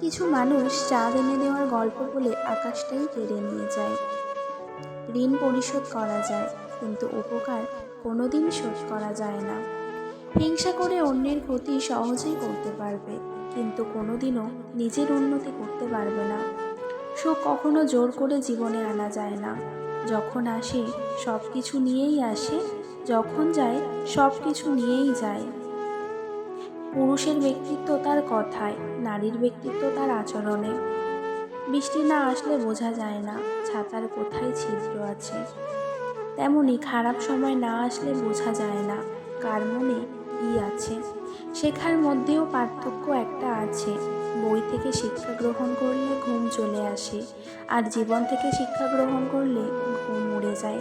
কিছু মানুষ চাঁদ এনে দেওয়ার গল্প বলে আকাশটাই কেড়ে নিয়ে যায়। ঋণ পরিশোধ করা যায়, কিন্তু উপকার কোনোদিন শোধ করা যায় না। হিংসা করে অন্যের ক্ষতি সহজেই করতে পারবে, কিন্তু কোনোদিনও নিজের উন্নতি করতে পারবে না। সুখ কখনো জোর করে জীবনে আনা যায় না। যখন আসে সব কিছু নিয়েই আসে, যখন যায় সব কিছু নিয়েই যায়। পুরুষের ব্যক্তিত্ব তার কথায়, নারীর ব্যক্তিত্ব তার আচরণে। বৃষ্টি না আসলে বোঝা যায় না ছাতার কোথায় ছিদ্র আছে। তেমনি খারাপ সময় না আসলে বোঝা যায় না কার মনে কী আছে। শেখার মধ্যেও পার্থক্য একটা আছে। বই থেকে শিক্ষা গ্রহণ করলে ঘুম চলে আসে আর জীবন থেকে শিক্ষা গ্রহণ করলে ঘুম উড়ে যায়।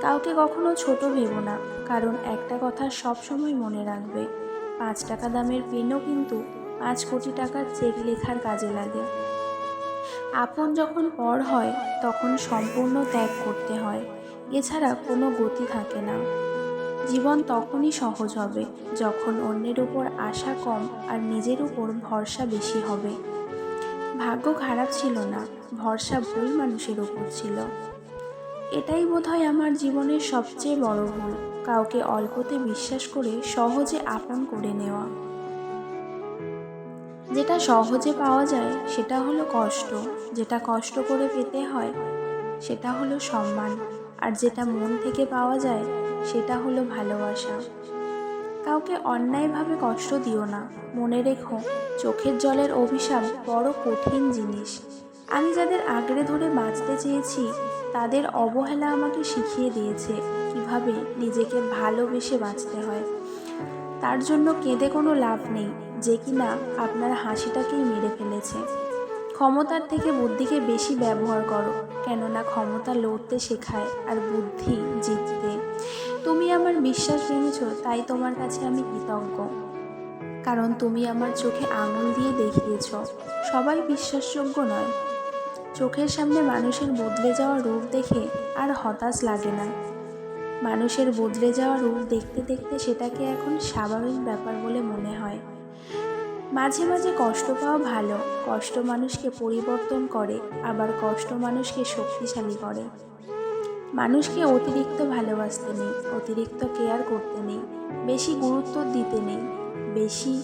কাউকে কখনো ছোট ভেবো না, কারণ একটা কথা সব সময় মনে রাখবে। পাঁচ টাকা দামের পেনও কিন্তু পাঁচ কোটি টাকার চেক লেখার কাজে লাগে। আপন যখন পর হয়, তখন সম্পূর্ণ ত্যাগ করতে হয়। এছাড়া কোনো গতি থাকে না। জীবন তখনই সহজ হবে যখন অন্যের উপর আশা কম আর নিজের উপর ভরসা বেশি হবে। ভাগ্য খারাপ ছিল না, ভরসা ভুল মানুষের উপর ছিল। এটাই বোধহয় আমার জীবনের সবচেয়ে বড় ভুল। কাউকে অল্পতে বিশ্বাস করে সহজে আপন করে নেওয়া। যেটা সহজে পাওয়া যায়, সেটা হলো কষ্ট। যেটা কষ্ট করে পেতে হয়, সেটা হলো সম্মান। আর যেটা মন থেকে পাওয়া যায়, সেটা হলো ভালোবাসা। কাউকে অন্যায়ভাবে কষ্ট দিও না। মনে রেখো, চোখের জলের অভিশাপ বড় কঠিন জিনিস। আমি যাদের আগড়ে ধরে বাঁচতে চেয়েছি, তাদের অবহেলা আমাকে শিখিয়ে দিয়েছে কীভাবে নিজেকে ভালোবেসে বাঁচতে হয়। তার জন্য কেঁদে কোনো লাভ নেই যে কিনা আপনার হাসিটাকেই মেরে ফেলেছে। ক্ষমতার থেকে বুদ্ধিকে বেশি ব্যবহার করো, কেননা ক্ষমতা লড়তে শেখায় আর বুদ্ধি জিততে। তুমি আমার বিশ্বাস ভেঙেছ তাই তোমার কাছে আমি কৃতজ্ঞ। কারণ তুমি আমার চোখে আঙুল দিয়ে দেখিয়েছ। সবাই বিশ্বাসযোগ্য নয়। চোখের সামনে মানুষের বদলে যাওয়া রূপ দেখে আর হতাশ লাগে না। মানুষের বদলে যাওয়া রূপ দেখতে দেখতে সেটাকে এখন স্বাভাবিক ব্যাপার বলে মনে হয়। মাঝে মাঝে কষ্ট পাওয়া ভালো, কষ্ট মানুষকে পরিবর্তন করে, আবার কষ্ট মানুষকে শক্তিশালী করে। মানুষকে অতিরিক্ত ভালোবাসতে নেই, অতিরিক্ত কেয়ার করতে নেই, বেশি গুরুত্ব দিতে নেই, বেশি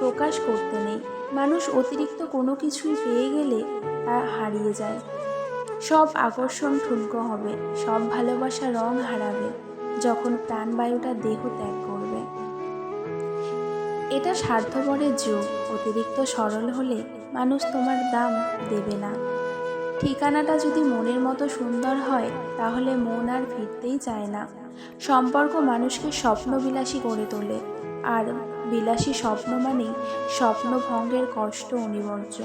প্রকাশ করতে নেই মানুষ অতিরিক্ত কোনো কিছুই পেয়ে গেলে তা হারিয়ে যায়। সব আকর্ষণ ঠুনকো হবে, সব ভালোবাসা রং হারাবে, যখন প্রাণবায়ুটা দেহ ত্যাগ করবে। এটা স্বার্থপরের যুগ, অতিরিক্ত সরল হলে মানুষ তোমার দাম দেবে না। ঠিকানাটা যদি মনের মতো সুন্দর হয়, তাহলে মন আর ফিরতেই চায় না। সম্পর্ক মানুষকে স্বপ্নবিলাসী করে তোলে, আর বিলাসী স্বপ্ন মানেই স্বপ্নভঙ্গের কষ্ট অনিবার্য।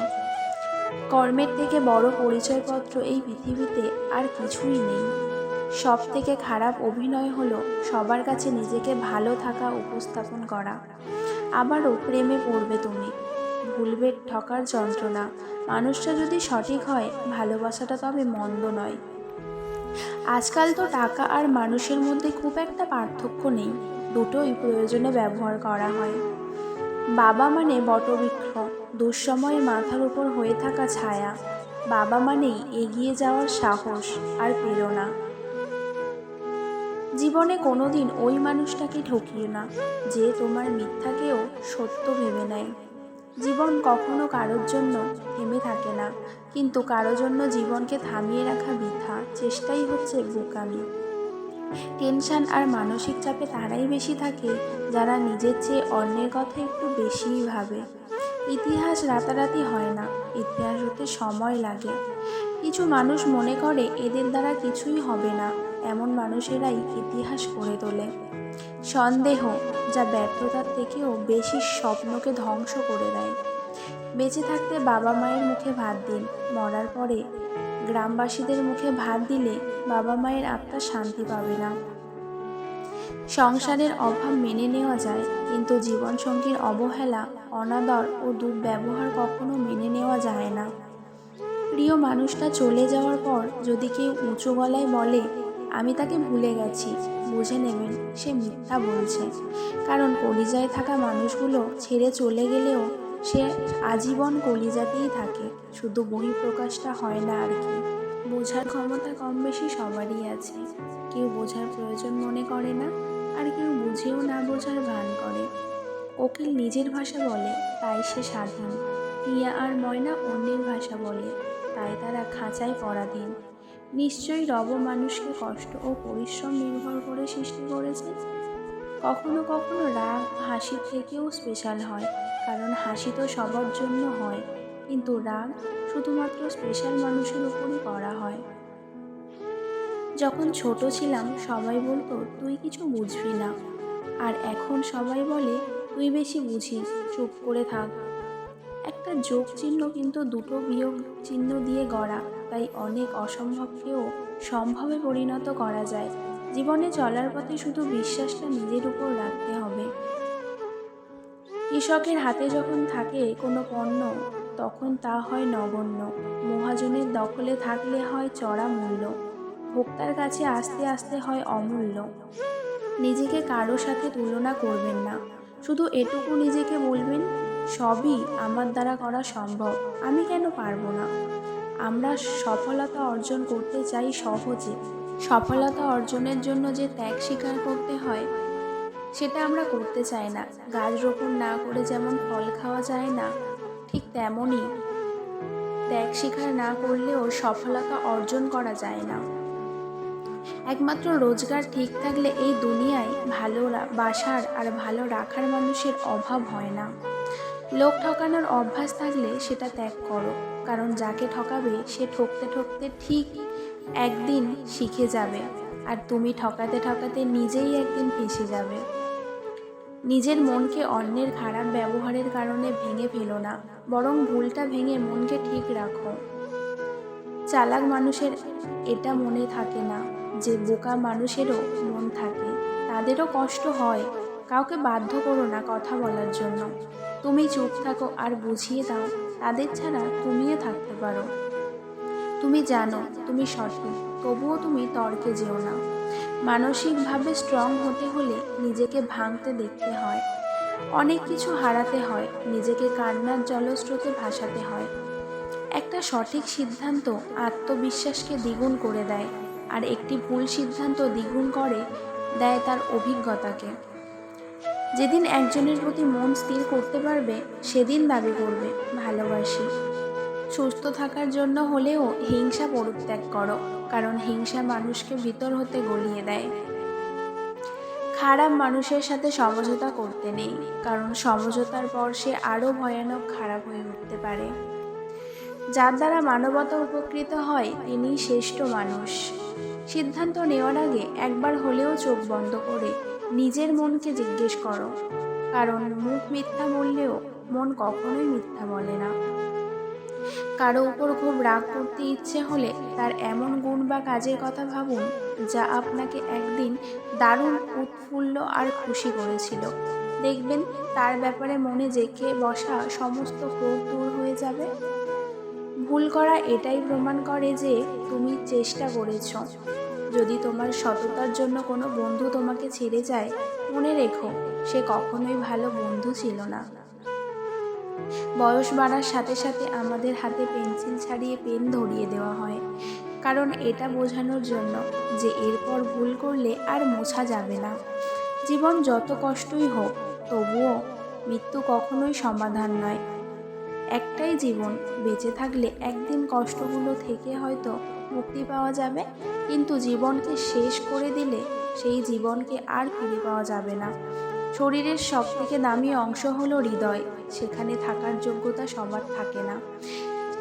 কর্মের থেকে বড় পরিচয়পত্র এই পৃথিবীতে আর কিছুই নেই। সব থেকে খারাপ অভিনয় হলো সবার কাছে নিজেকে ভালো থাকা উপস্থাপন করা। আবারও প্রেমে পড়বে তুমি। ভুলবে ঠকার যন্ত্রণা। মানুষটা যদি সঠিক হয়, ভালোবাসাটা তবে মন্দ নয়। আজকাল তো টাকা আর মানুষের মধ্যে খুব একটা পার্থক্য নেই। দুটোই প্রয়োজনে ব্যবহার করা হয়। বাবা মানে বটবৃক্ষ, দুঃসময়ে মাথার উপর হয়ে থাকা ছায়া। বাবা মানেই এগিয়ে যাওয়ার সাহস আর প্রেরণা। জীবনে কোনোদিন ওই মানুষটাকে ঠকিও না, যে তোমার মিথ্যাকেও সত্য ভেবে নেয়। জীবন কখনো কারোর জন্য থেমে থাকে না, কিন্তু কারোর জন্য জীবনকে থামিয়ে রাখা বৃথা, চেষ্টাই হচ্ছে বোকামি। টেনশন আর মানসিক চাপে তারাই বেশি থাকে, যারা নিজের চেয়ে অন্যের কথা একটু বেশিই ভাবে। ইতিহাস রাতারাতি হয় না, ইতিহাস হতে সময় লাগে। কিছু মানুষ মনে করে, এদের দ্বারা কিছুই হবে না, এমন মানুষেরাই ইতিহাস করে তোলে। সন্দেহ, যা ব্যর্থতার থেকেও বেশি স্বপ্নকে ধ্বংস করে দেয়। বেঁচে থাকতে বাবা মায়ের মুখে ভাত দিন, মরার পরে গ্রামবাসীদের মুখে ভাত দিলে বাবা মায়ের আত্মা শান্তি পাবে না। সংসারের অভাব মেনে নেওয়া যায়, কিন্তু জীবনসঙ্গীর অবহেলা, অনাদর ও দুর্ব্যবহার কখনো মেনে নেওয়া যায় না। প্রিয় মানুষটা চলে যাওয়ার পর যদি কেউ উঁচু গলায় বলে, আমি তাকে ভুলে গেছি বুঝে নেবেন সে মিথ্যা বলছে। কারণ কলিজায় থাকা মানুষগুলো ছেড়ে চলে গেলেও সে আজীবন কলিজাতেই থাকে, শুধু বহিঃপ্রকাশটা হয় না আর কি। বোঝার ক্ষমতা কম বেশি সবারই আছে। কেউ বোঝার প্রয়োজন মনে করে না, আর কেউ বুঝেও না বোঝার ভান করে। কোকিল নিজের ভাষা বলে, তাই সে স্বাধীন টিয়া আর ময়না অন্যের ভাষা বলে, তাই তারা খাঁচায় পরাধীন। নিশ্চয়ই রব মানুষকে কষ্ট ও পরিশ্রম নির্ভর করে সৃষ্টি করেছে। কখনো কখনো রাগ হাসি থেকেও স্পেশাল হয়। কারণ হাসি তো সবার জন্য হয়, কিন্তু রাগ শুধুমাত্র স্পেশাল মানুষের উপরই করা হয়। যখন ছোট ছিলাম, সবাই বলতো, তুই কিছু বুঝবি না। আর এখন সবাই বলে, তুই বেশি বুঝিস, চুপ করে থাক। একটা যোগ চিহ্ন কিন্তু দুটো বিয়োগ চিহ্ন দিয়ে গড়া, তাই অনেক অসম্ভবকেও সম্ভবে পরিণত করা যায়। জীবনে চলার পথে শুধু বিশ্বাসটা নিজের উপর রাখতে হবে কৃষকের হাতে যখন থাকে কোনো পণ্য, তখন তা হয় নগণ্য। মহাজনের দখলে থাকলে হয় চড়া মূল্য। ভোক্তার কাছে আস্তে আস্তে হয় অমূল্য। নিজেকে কারও সাথে তুলনা করবেন না। শুধু এটুকু নিজেকে বলবেন, সবই আমার দ্বারা করা সম্ভব, আমি কেন পারব না? আমরা সফলতা অর্জন করতে চাই সহজে। সফলতা অর্জনের জন্য যে ত্যাগ স্বীকার করতে হয় সেটা আমরা করতে চাই না। গাছ রোপণ না করে যেমন ফল খাওয়া যায় না, ঠিক তেমনই ত্যাগ স্বীকার না করলেও সফলতা অর্জন করা যায় না। একমাত্র রোজগার ঠিক থাকলে এই দুনিয়ায় ভালো বাসার আর ভালো রাখার মানুষের অভাব হয় না। লোক ঠকানোর অভ্যাস থাকলে সেটা ত্যাগ করো, কারণ যাকে ঠকাবে সে ঠকতে ঠকতে ঠিক একদিন শিখে যাবে, আর তুমি ঠকাতে ঠকাতে নিজেই একদিন ফেঁসে যাবে। নিজের মনকে অন্যের খারাপ ব্যবহারের কারণে ভেঙে ফেলো না, বরং ভুলটা ভেঙে মনকে ঠিক রাখো। চালাক মানুষের এটা মনে থাকে না যে বোকা মানুষেরও মন থাকে। তাদেরও কষ্ট হয়। কাউকে বাধ্য করো না কথা বলার জন্য। তুমি চুপ থাকো আর বুঝিয়ে দাও, তাদের ছাড়া তুমিও থাকতে পারো। তুমি জানো তুমি সঠিক, তবুও তুমি তর্কে যেও না। মানসিকভাবে স্ট্রং হতে হলে নিজেকে ভাঙতে দেখতে হয়। অনেক কিছু হারাতে হয়, নিজেকে কান্নার জলস্রোতে ভাসাতে হয়। একটা সঠিক সিদ্ধান্ত আত্মবিশ্বাসকে দ্বিগুণ করে দেয় আর একটি ভুল সিদ্ধান্ত দ্বিগুণ করে দেয় তার অভিজ্ঞতাকে। যেদিন একজনের প্রতি মন স্থির করতে পারবে, সেদিন দাবি করবে, ভালোবাসি। সুস্থ থাকার জন্য হলেও হিংসা পরিত্যাগ করো, কারণ হিংসা মানুষকে ভিতর হতে গলিয়ে দেয়। খারাপ মানুষের সাথে সমঝোতা করতে নেই, কারণ সমঝোতার পর সে আরও ভয়ানক খারাপ হয়ে উঠতে পারে। যার দ্বারা মানবতা উপকৃত হয়, তিনি শ্রেষ্ঠ মানুষ। সিদ্ধান্ত নেওয়ার আগে একবার হলেও চোখ বন্ধ করে নিজের মনকে জিজ্ঞেস করো, কারণ মুখ মিথ্যা বললেও মন কখনোই মিথ্যা বলে না। কারও উপর খুব রাগ করতে ইচ্ছে হলে তার এমন গুণ বা কাজের কথা ভাবুন, যা আপনাকে একদিন দারুণ উৎফুল্ল আর খুশি করেছিল। দেখবেন তার ব্যাপারে মনে জেঁকে বসা সমস্ত ক্ষোভ দূর হয়ে যাবে। ভুল করা এটাই প্রমাণ করে যে তুমি চেষ্টা করেছ। যদি তোমার সততার জন্য কোনো বন্ধু তোমাকে ছেড়ে যায়, মনে রেখো, সে কখনোই ভালো বন্ধু ছিল না। বয়স বাড়ার সাথে সাথে আমাদের হাতে পেন্সিল ছাড়িয়ে পেন ধরিয়ে দেওয়া হয়। কারণ এটা বোঝানোর জন্য যে এরপর ভুল করলে আর মোছা যাবে না। জীবন যত কষ্টই হোক, তবুও মৃত্যু কখনোই সমাধান নয়। একটাই জীবন, বেঁচে থাকলে একদিন কষ্টগুলো থেকে হয়তো মুক্তি পাওয়া যাবে, কিন্তু জীবনকে শেষ করে দিলে সেই জীবনকে আর ফিরে পাওয়া যাবে না। শরীরের সব থেকে দামি অংশ হলো হৃদয়। সেখানে থাকার যোগ্যতা সবার থাকে না।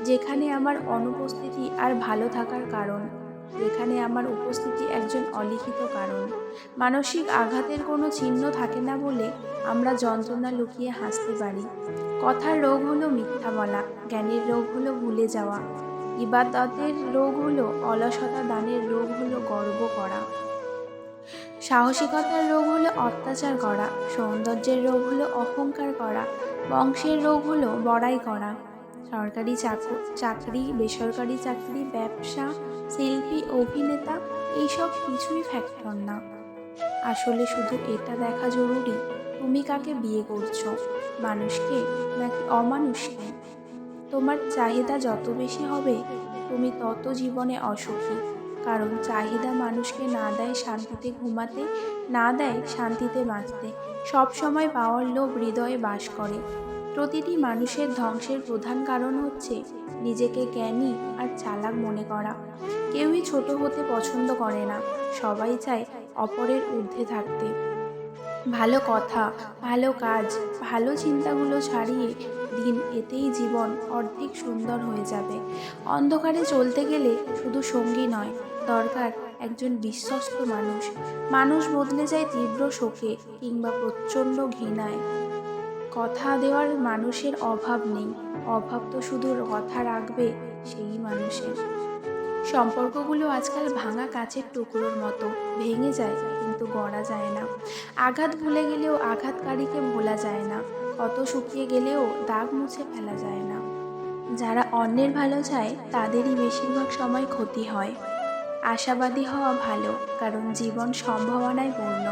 যেখানে আমার অনুপস্থিতি আর ভালো থাকার কারণ, যেখানে আমার উপস্থিতি একজন অলিখিত কারণ। মানসিক আঘাতের কোনো চিহ্ন থাকে না বলে আমরা যন্ত্রণা লুকিয়ে হাসতে পারি। কথার রোগ হলো মিথ্যা বলা, জ্ঞানের রোগ হলো ভুলে যাওয়া। ইবাদতের রোগ হলো অলসতা দানের রোগ হলো গর্ব করা। সাহসিকতার রোগ হলো অত্যাচার করা, সৌন্দর্যের রোগ হলো অহংকার করা, বংশের রোগ হলো বড়াই করা। সরকারি চাকর চাকরি, বেসরকারি চাকরি, ব্যবসা, শিল্পী, অভিনেতা, এইসব কিছুই ফ্যাক্টর না। আসলে শুধু এটা দেখা জরুরি, তুমি কাকে বিয়ে করছ? মানুষকে নাকি অমানুষকে? তোমার চাহিদা যত বেশি হবে, তুমি তত জীবনে অসুখী। কারণ চাহিদা মানুষকে না দেয় শান্তিতে ঘুমাতে, না দেয় শান্তিতে বাঁচতে। সবসময় পাওয়ার লোভ হৃদয়ে বাস করে। প্রতিটি মানুষের ধ্বংসের প্রধান কারণ হচ্ছে নিজেকে জ্ঞানী আর চালাক মনে করা। কেউই ছোট হতে পছন্দ করে না। সবাই চায় অপরের ঊর্ধ্বে থাকতে। ভালো কথা, ভালো কাজ, ভালো চিন্তাগুলো ছাড়িয়ে দিন এতেই জীবন অর্ধেক সুন্দর হয়ে যাবে। অন্ধকারে চলতে গেলে শুধু সঙ্গী নয় দরকার একজন বিশ্বস্ত মানুষ। মানুষ বদলে যায় তীব্র শোকে কিংবা প্রচণ্ড ঘৃণায়। কথা দেওয়ার মানুষের অভাব নেই। অভাব তো শুধু কথা রাখবে সেই মানুষের। সম্পর্কগুলো আজকাল ভাঙা কাচের টুকরোর মতো। ভেঙে যায় কিন্তু গড়া যায় না। আঘাত ভুলে গেলেও আঘাতকারীকে ভোলা যায় না। কত শুকিয়ে গেলেও দাগ মুছে ফেলা যায় না। যারা অন্যের ভালো চায়, তাদেরই বেশিরভাগ সময় ক্ষতি হয়। আশাবাদী হওয়া ভালো, কারণ জীবন সম্ভাবনায় পূর্ণ।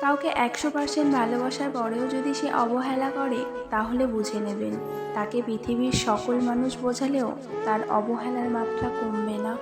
কাউকে একশো পার্সেন্ট ভালোবাসার পরেও যদি সে অবহেলা করে, তাহলে বুঝে নেবেন, তাকে পৃথিবীর সকল মানুষ বোঝালেও তার অবহেলার মাত্রা কমবে না।